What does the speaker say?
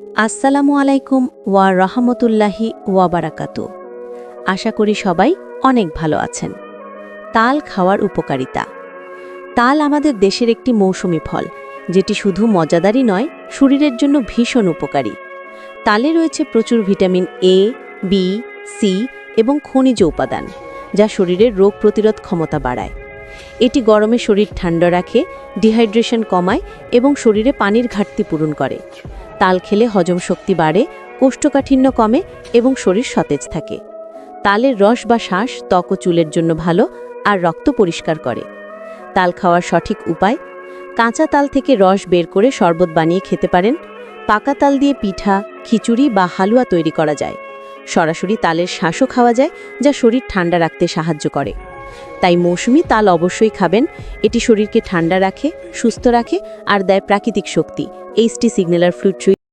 আসসালামু আলাইকুম ওয়া রহমতুল্লাহি ওয়া বারাকাতু। আশা করি সবাই অনেক ভালো আছেন। তাল খাওয়ার উপকারিতা। তাল আমাদের দেশের একটি মৌসুমি ফল, যেটি শুধু মজাদারই নয়, শরীরের জন্য ভীষণ উপকারী। তালে রয়েছে প্রচুর ভিটামিন এ বি সি এবং খনিজ উপাদান, যা শরীরের রোগ প্রতিরোধ ক্ষমতা বাড়ায়। এটি গরমে শরীর ঠান্ডা রাখে ডিহাইড্রেশন কমায় এবং শরীরে পানির ঘাটতি পূরণ করে। তাল খেলে হজম শক্তি বাড়ে, কোষ্ঠকাঠিন্য কমে এবং শরীর সতেজ থাকে। তালের রস বা শ্বাস ত্বক ও চুলের জন্য ভালো আর রক্ত পরিষ্কার করে। তাল খাওয়ার সঠিক উপায়, কাঁচা তাল থেকে রস বের করে শরবত বানিয়ে খেতে পারেন। পাকা তাল দিয়ে পিঠা, খিচুড়ি বা হালুয়া তৈরি করা যায়। সরাসরি তালের শ্বাসও খাওয়া যায়, যা শরীর ঠান্ডা রাখতে সাহায্য করে। তাই মৌসুমি তাল অবশ্যই খাবেন। এটি শরীরকে ঠান্ডা রাখে, সুস্থ রাখে আর দেয় প্রাকৃতিক শক্তি। HT সিগন্যালার fruit